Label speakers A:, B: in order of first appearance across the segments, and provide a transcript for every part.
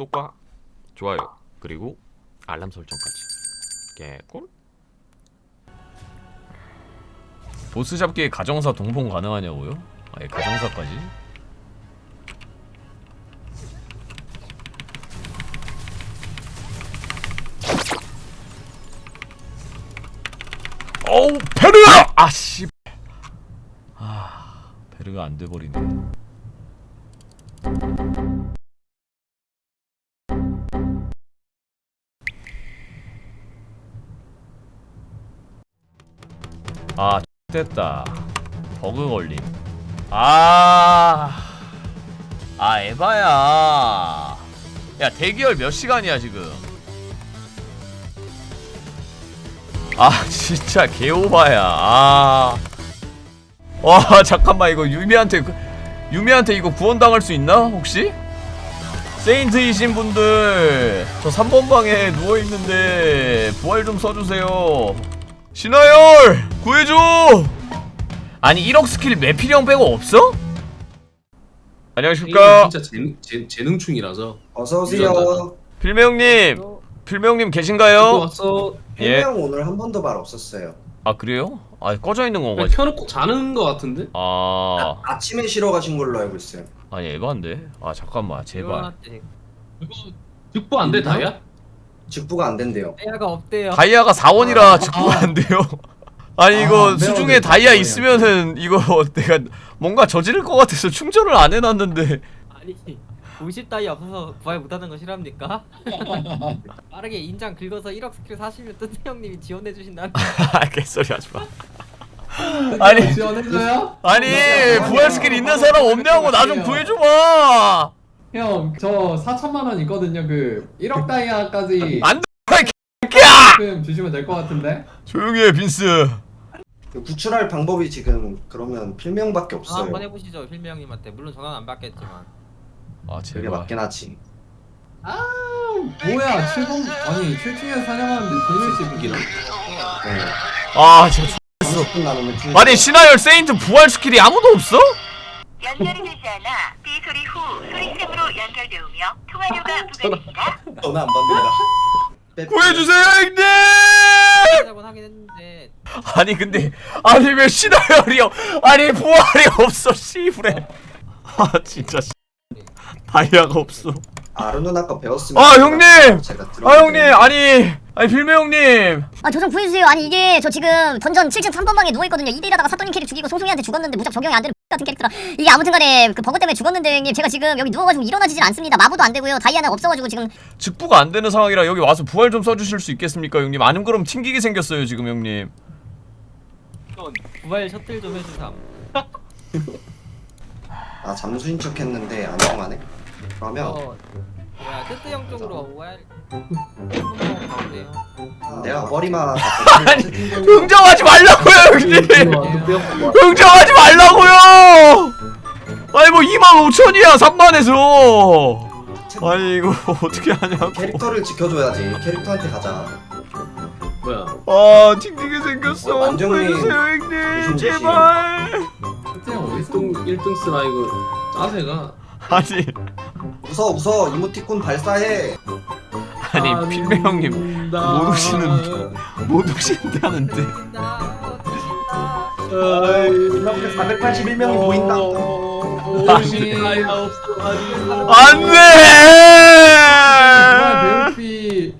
A: 구독과 좋아요 그리고 알람 설정까지 개꿀 보스 잡기에 가정사 동봉 가능하냐고요? 아예 가정사까지? 어우 베르! 아씨 아 베르가 안 돼버리네 아 됐다. 버그 걸림. 아... 아 에바야. 야 대기열 몇 시간이야 지금? 아 진짜 개오바야. 아... 와 잠깐만 이거 유미한테 그- 유미한테 이거 구원당할 수 있나 혹시? 세인트이신 분들 저 3번 방에 누워있는데 부활 좀 써주세요. 신하열 구해줘 아니 1억 스킬 매필형 빼고 없어? 안녕하십니까
B: 진짜 재능, 재, 재능충이라서
C: 어서 오세요.
A: 필메 형님 필메 형님
B: 또
A: 계신가요?
B: 왔어
A: 예.
C: 해명 오늘 한 번도 말 없었어요.
A: 아 그래요? 아 꺼져 있는 건가?
B: 켜놓고 자는 거 같은데?
A: 아
C: 아 침에 쉬러 가신 걸로 알고 있어요.
A: 아니 에반데 아 잠깐만 제발
B: 이거 득보 안 돼 다야?
C: 직부가 안 된대요.
D: 다이아가 없대요.
A: 다이아가 4원이라 직구가 안 돼요 아니 이거
E: 아,
A: 수중에
E: 매워네.
A: 다이아
E: 매워요.
A: 있으면은 이거 내가 뭔가 저지를 것 같아서 충전을 안 해놨는데
D: 아니 50 다이아 없어서 부활 못하는 거 싫합니까? 빠르게 인장 긁어서 1억 스킬 사시면 뜬태 형님이 지원해 주신다는.
A: 아 개소리 하지마 아니
E: 지원해줘요?
A: 아니 부활 스킬 있는 사람 없냐고 나 좀 구해줘봐
E: 형, 저 4천만 원 있거든요. 그 1억 다이아까지
A: 안 돼! 개야!
E: 조금 주시면 될 것 같은데.
A: 조용히 해 빈스
C: 구출할 방법이 지금 그러면 필명밖에
D: 전화
C: 없어요.
D: 한번 해보시죠 필미 형님한테. 물론 전화는 안 받겠지만.
A: 아
C: 그게
A: 제발
C: 맞긴 하지.
E: 뭐야, 7번 아니 7층에서 사냥하는데 동물씨
B: 무기나
C: 네.
A: 아 진짜
C: 30분 남으면 중.
A: 아니 신하열 세인트 부활 스킬이 아무도 없어?
F: 연결이 되지 않아 삐 소리 후 소리샘으로 연결되으며 통화료가 부과됩니다.
C: 전화 안 받는다.
A: 구해주세요 형님!
D: 하긴 했는데.
A: 아니 근데 아니 왜 신하열이요 아니 부활이 없어 씨부레. 아 진짜 씨. 다이아가 없어.
C: 아르 누나 거 배웠으면.
A: 아, 형님!
C: 제가
A: 아 형님 아니 아니 필메 형님!
G: 아저좀 구해주세요. 아니 이게 저 지금 던전 7층 3번 방에 누워있거든요. 2대1 하다가 사또님 캐릭 죽이고 송송이한테 죽었는데 무적 적용이 안 되는 같은 캐릭터라 이게 아무튼간에 그 버그 때문에 죽었는데 형님 제가 지금 여기 누워가지고 일어나지질 않습니다. 마부도 안 되고요. 다이아는 없어가지고 지금
A: 직부가 안 되는 상황이라 여기 와서 부활 좀 써주실 수 있겠습니까 형님? 아니면 그럼 튕기게 생겼어요 지금 형님.
D: 부활 셔틀 좀 해주삼.
C: 아 잠수인 척 했는데 안 통하네. 그러면
D: 어, 뭐야 뜨뜨 형 쪽으로. 한번 가운데요.
C: 내가 머리만.
A: 아니, 흥정하지 말라고요 형님
B: 득보
A: 흥정하지 말라고요 아니 뭐 2만 5천이야 3만에서 아니 이거 어떻게 하냐고
C: 캐릭터를 지켜줘야지. 캐릭터한테 가자.
B: 뭐야
A: 아 튕기게 생겼어
C: 어, 완전히
A: 구해주세요 형님. 제발
E: 그때 어디 있어?
B: 1등 1등 쓰라 이거 짜세가
A: 아니
C: 웃어 웃어 이모티콘 발사해.
A: 아니 필메 형님 못 오시는 못 오신다는데.
C: 이렇게 481명이 보인다.
B: 오시 없어가지고
A: 안돼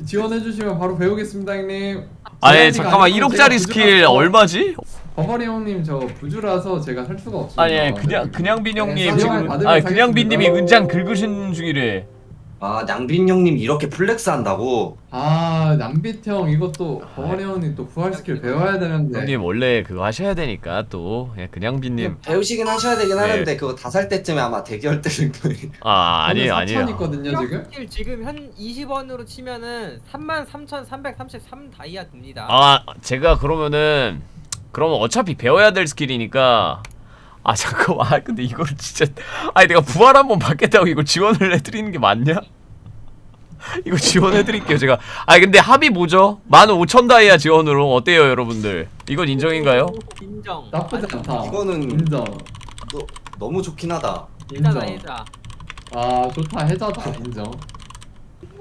E: 지원해주시면 바로 배우겠습니다, 형님.
A: 아니 잠깐만
E: 아니고
A: 1억짜리
E: 제가
A: 스킬 얼마지?
E: 버버리 형님 저 부주라서 제가 살 수가 없습니다.
A: 아니 아니, 그냥 그냥 빈
E: 네,
A: 형님
E: 사냥을
A: 지금
E: 받으면
A: 아니 그냥 빈 님이
E: 사겠습니다.
A: 은장 긁으신 중이래
C: 아 낭빈 형님 이렇게 플렉스 한다고?
E: 아 남빛 형 이것도 버버리 형님 또 부활 스킬 배워야 되는데.
A: 형님 원래 그거 하셔야 되니까 또 그냥 그냥 빈 님
C: 배우시긴 하셔야 되긴
A: 네.
C: 하는데 그거 다 살 때쯤에 아마 대기할 때 정도
A: 아 아니에요
E: 4천
A: 아니에요
E: 있거든요 지금.
D: 스킬 지금 한 20원으로 치면은 33,333 다이아 듭니다.
A: 아 제가 그러면은 그러면 어차피 배워야 될 스킬이니까 아 잠깐만 아, 근데 이거를 진짜 아니 내가 부활 한번 받겠다고 이거 지원을 해드리는 게 맞냐? 이거 지원해드릴게요 제가 아 근데 합이 뭐죠? 15,000 다이아 지원으로 어때요 여러분들 이건 인정인가요?
D: 인정.
E: 나쁘지 않다.
C: 이거는
E: 인정.
C: 너, 너무 좋긴 하다
E: 인정. 아 좋다 해자다 인정.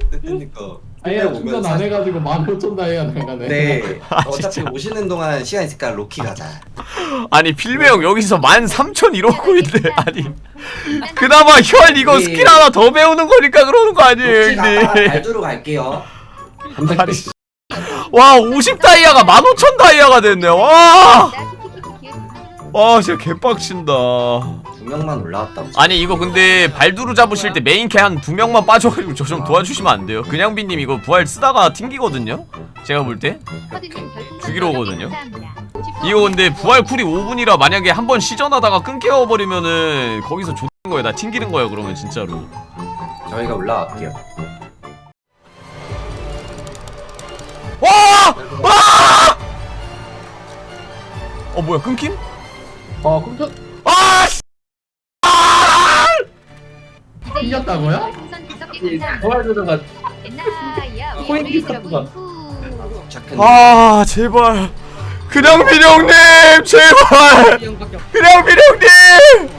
C: 그러니까
E: 다이아 충전 안 해가지고 15,000 다이아 나가네.
C: 네.
A: 아,
C: 어차피
A: 진짜.
C: 오시는 동안 시간 있으니까 로키 가자.
A: 아니 필메 형 여기서 13,000 이러고 있네. 아니 그나마 혈 이거
C: 예.
A: 스킬 하나 더 배우는 거니까 그러는 거 아니에요
C: 로키 가다가
A: 형님
C: 발두로 갈게요.
A: 아니, 와 50 다이아가 15,000 다이아가 됐네. 와! 와 진짜 개빡친다
C: 두 명만 올라왔다고
A: 아니 이거 근데 발두루 잡으실 때 메인 캐 한 두 명만 빠져가지고 저 좀 도와주시면 안 돼요? 그냥 빈님 이거 부활 쓰다가 튕기거든요? 제가 볼 때? 죽이러 오거든요? 이거 근데 부활 쿨이 5분이라 만약에 한 번 시전하다가 끊겨버리면은 거기서 좆는 거야 나 튕기는 거야 그러면 진짜로
C: 저희가 올라갈게요
A: 와! 와! 어 뭐야 끊김?
B: 어 컴퓨터
A: 아! 씨!
E: 튕겼다고요?
B: 부활 들어가 코인
C: 착한
A: 아 제발 그냥 비룡님 제발. 그냥 비룡님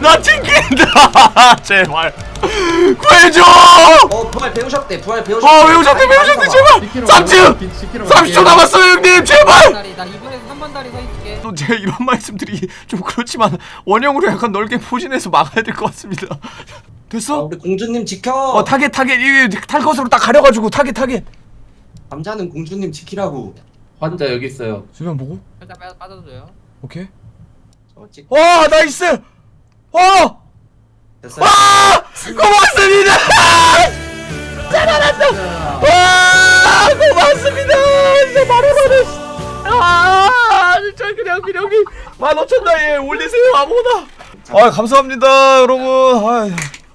A: 나 튕긴다 제발 구해줘
C: 어 부활 배우셨대 부활 배우셨대
A: 아 외우셨대 외우셨대 제발
E: 10km
A: 3층 30초 남았어요 형님 제발
D: 다리 나 2분에서 3번 다리 서
A: 또 제가 이런 말씀드리기 좀 그렇지만 원형으로 약간 넓게 포진해서 막아야 될 것 같습니다
C: 아,
A: 됐어?
C: 우리 공주님 지켜
A: 어 타겟 타겟 이게 탈 것으로 딱 가려가지고 타겟 타겟
C: 남자는 공주님 지키라고
B: 환자 여기 있어요
A: 주변 보고
D: 일단 빠- 빠져줘요.
A: 오케이
C: 찍...
A: 와 나이스 와
C: 됐어요
A: 와! 고맙습니다! 잘알았다! 와! 고맙습니다! 진짜 바로바로! 아! 진짜 그냥 그냥이 15,000다이에 올리세요 아무거나! 아 감사합니다 여러분. 아,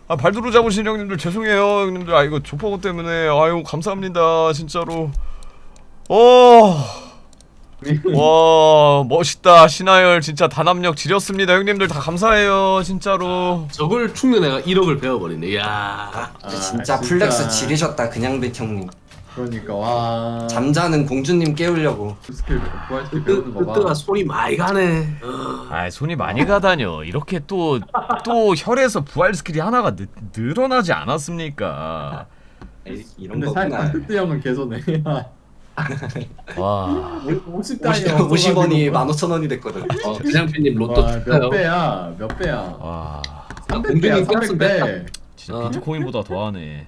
A: 아 발두루 잡으신 형님들 죄송해요 형님들. 아 이거 조퍼고 때문에. 아유 감사합니다 진짜로. 어... 와 멋있다. 신하열 진짜 단합력 지렸습니다 형님들. 다 감사해요 진짜로.
B: 저걸 충전 내가 1억을 배워버리네. 이야.
C: 아,
E: 아,
C: 진짜
E: 진짜.
C: 플렉스 지리셨다 그냥 배 형님
E: 그러니까 와.
C: 잠자는 공주님 깨우려고.
E: 스킬 부활 스킬
B: 뜨,
E: 배우는 거봐.
B: 뜨가 손이 많이 가네.
A: 아 손이 많이 가다뇨. 이렇게 또 또 혈에서 부활 스킬이 하나가 느, 늘어나지 않았습니까?
C: 에이, 이런
E: 근데
C: 거구나.
E: 살짝 뜨뜨 형은 개소네
A: 와.
E: 50
C: 50,
E: 다이아
C: 50 원이 15,000원이 됐거든.
B: 어 그냥 핀님 로또
E: 몇
B: 축하요?
E: 배야? 몇 배야?
A: 와,
E: 300배야
B: 공주님
E: 300배.
A: 진짜
B: 어.
A: 비트코인보다 더하네